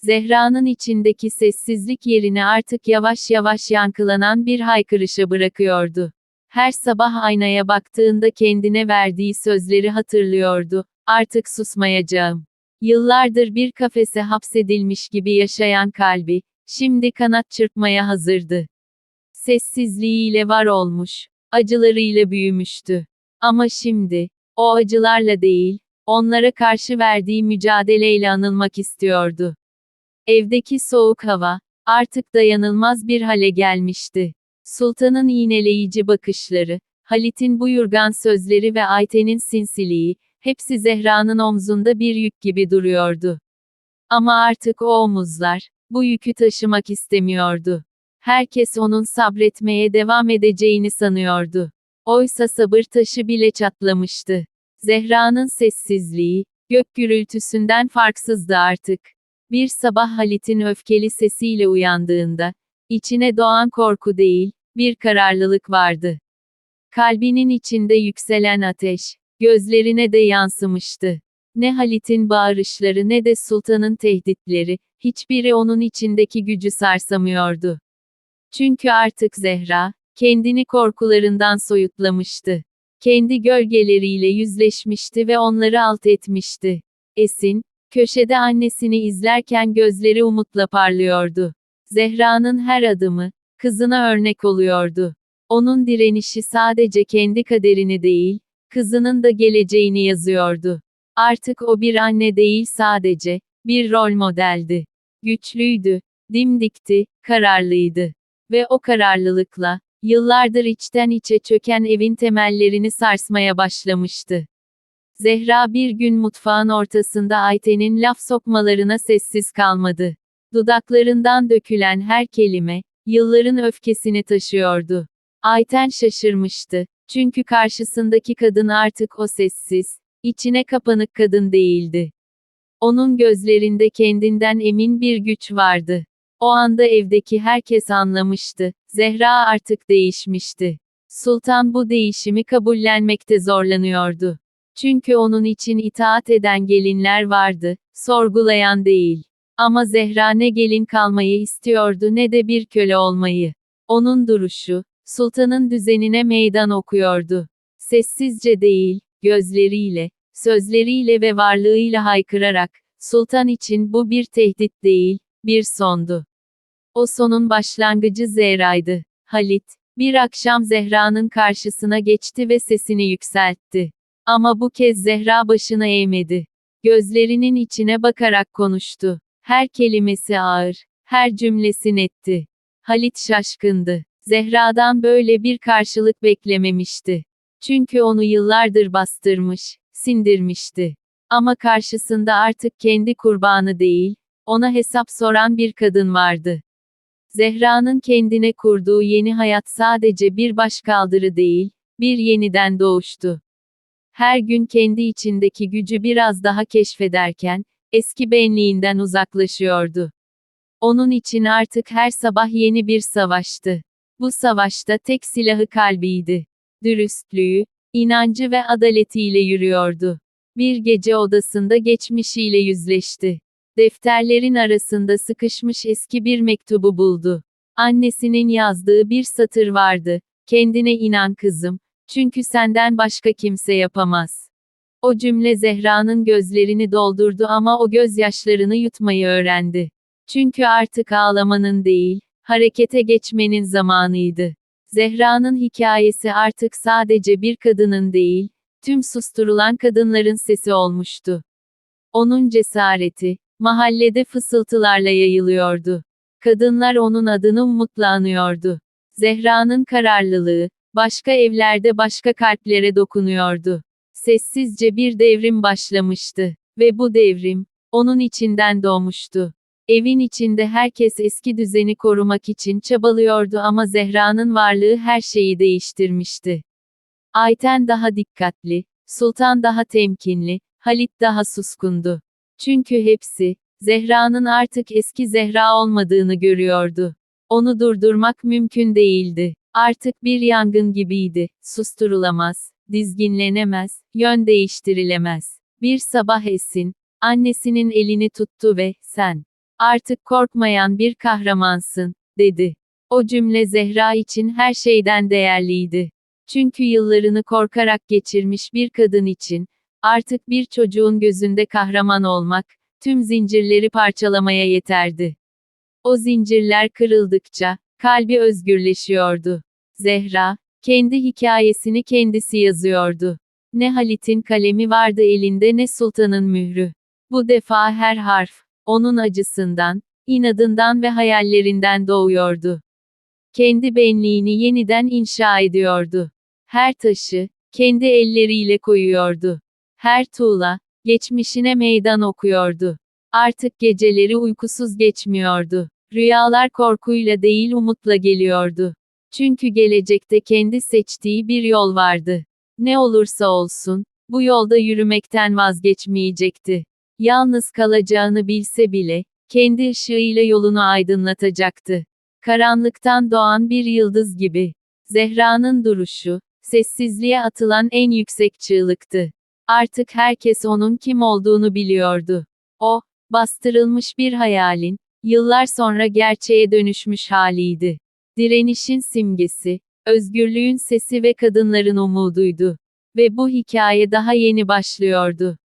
Zehra'nın içindeki sessizlik yerini artık yavaş yavaş yankılanan bir haykırışa bırakıyordu. Her sabah aynaya baktığında kendine verdiği sözleri hatırlıyordu. Artık susmayacağım. Yıllardır bir kafese hapsedilmiş gibi yaşayan kalbi, şimdi kanat çırpmaya hazırdı. Sessizliğiyle var olmuş, acılarıyla büyümüştü. Ama şimdi, o acılarla değil, onlara karşı verdiği mücadeleyle anılmak istiyordu. Evdeki soğuk hava, artık dayanılmaz bir hale gelmişti. Sultanın iğneleyici bakışları, Halit'in buyurgan sözleri ve Ayten'in sinsiliği, hepsi Zehra'nın omzunda bir yük gibi duruyordu. Ama artık o omuzlar, bu yükü taşımak istemiyordu. Herkes onun sabretmeye devam edeceğini sanıyordu. Oysa sabır taşı bile çatlamıştı. Zehra'nın sessizliği, gök gürültüsünden farksızdı artık. Bir sabah Halit'in öfkeli sesiyle uyandığında, içine doğan korku değil, bir kararlılık vardı. Kalbinin içinde yükselen ateş, gözlerine de yansımıştı. Ne Halit'in bağırışları ne de sultanın tehditleri, hiçbiri onun içindeki gücü sarsamıyordu. Çünkü artık Zehra, kendini korkularından soyutlamıştı. Kendi gölgeleriyle yüzleşmişti ve onları alt etmişti. Esin, köşede annesini izlerken gözleri umutla parlıyordu. Zehra'nın her adımı, kızına örnek oluyordu. Onun direnişi sadece kendi kaderini değil, kızının da geleceğini yazıyordu. Artık o bir anne değil sadece, bir rol modeldi. Güçlüydü, dimdikti, kararlıydı. Ve o kararlılıkla, yıllardır içten içe çöken evin temellerini sarsmaya başlamıştı. Zehra bir gün mutfağın ortasında Ayten'in laf sokmalarına sessiz kalmadı. Dudaklarından dökülen her kelime, yılların öfkesini taşıyordu. Ayten şaşırmıştı. Çünkü karşısındaki kadın artık o sessiz, içine kapanık kadın değildi. Onun gözlerinde kendinden emin bir güç vardı. O anda evdeki herkes anlamıştı. Zehra artık değişmişti. Sultan bu değişimi kabullenmekte zorlanıyordu. Çünkü onun için itaat eden gelinler vardı, sorgulayan değil. Ama Zehra ne gelin kalmayı istiyordu ne de bir köle olmayı. Onun duruşu, sultanın düzenine meydan okuyordu. Sessizce değil, gözleriyle, sözleriyle ve varlığıyla haykırarak, sultan için bu bir tehdit değil, bir sondu. O sonun başlangıcı Zehra'ydı. Halit, bir akşam Zehra'nın karşısına geçti ve sesini yükseltti. Ama bu kez Zehra başını eğmedi. Gözlerinin içine bakarak konuştu. Her kelimesi ağır, her cümlesi netti. Halit şaşkındı. Zehra'dan böyle bir karşılık beklememişti. Çünkü onu yıllardır bastırmış, sindirmişti. Ama karşısında artık kendi kurbanı değil, ona hesap soran bir kadın vardı. Zehra'nın kendine kurduğu yeni hayat sadece bir başkaldırı değil, bir yeniden doğuştu. Her gün kendi içindeki gücü biraz daha keşfederken, eski benliğinden uzaklaşıyordu. Onun için artık her sabah yeni bir savaştı. Bu savaşta tek silahı kalbiydi. Dürüstlüğü, inancı ve adaletiyle yürüyordu. Bir gece odasında geçmişiyle yüzleşti. Defterlerin arasında sıkışmış eski bir mektubu buldu. Annesinin yazdığı bir satır vardı. Kendine inan kızım, çünkü senden başka kimse yapamaz. O cümle Zehra'nın gözlerini doldurdu ama o gözyaşlarını yutmayı öğrendi. Çünkü artık ağlamanın değil, harekete geçmenin zamanıydı. Zehra'nın hikayesi artık sadece bir kadının değil, tüm susturulan kadınların sesi olmuştu. Onun cesareti, mahallede fısıltılarla yayılıyordu. Kadınlar onun adını umutla anıyordu. Zehra'nın kararlılığı, başka evlerde başka kalplere dokunuyordu. Sessizce bir devrim başlamıştı. Ve bu devrim, onun içinden doğmuştu. Evin içinde herkes eski düzeni korumak için çabalıyordu ama Zehra'nın varlığı her şeyi değiştirmişti. Ayten daha dikkatli, Sultan daha temkinli, Halit daha suskundu. Çünkü hepsi, Zehra'nın artık eski Zehra olmadığını görüyordu. Onu durdurmak mümkün değildi. Artık bir yangın gibiydi, susturulamaz, dizginlenemez, yön değiştirilemez. Bir sabah Esin, annesinin elini tuttu ve, sen, Artık korkmayan bir kahramansın, dedi. O cümle Zehra için her şeyden değerliydi. Çünkü yıllarını korkarak geçirmiş bir kadın için, artık bir çocuğun gözünde kahraman olmak, tüm zincirleri parçalamaya yeterdi. O zincirler kırıldıkça, kalbi özgürleşiyordu. Zehra, kendi hikayesini kendisi yazıyordu. Ne Halit'in kalemi vardı elinde ne Sultan'ın mührü. Bu defa her harf, onun acısından, inadından ve hayallerinden doğuyordu. Kendi benliğini yeniden inşa ediyordu. Her taşı, kendi elleriyle koyuyordu. Her tuğla, geçmişine meydan okuyordu. Artık geceleri uykusuz geçmiyordu. Rüyalar korkuyla değil umutla geliyordu. Çünkü gelecekte kendi seçtiği bir yol vardı. Ne olursa olsun, bu yolda yürümekten vazgeçmeyecekti. Yalnız kalacağını bilse bile, kendi ışığıyla yolunu aydınlatacaktı. Karanlıktan doğan bir yıldız gibi. Zehra'nın duruşu, sessizliğe atılan en yüksek çığlıktı. Artık herkes onun kim olduğunu biliyordu. O, bastırılmış bir hayalin, yıllar sonra gerçeğe dönüşmüş haliydi. Direnişin simgesi, özgürlüğün sesi ve kadınların umuduydu. Ve bu hikaye daha yeni başlıyordu.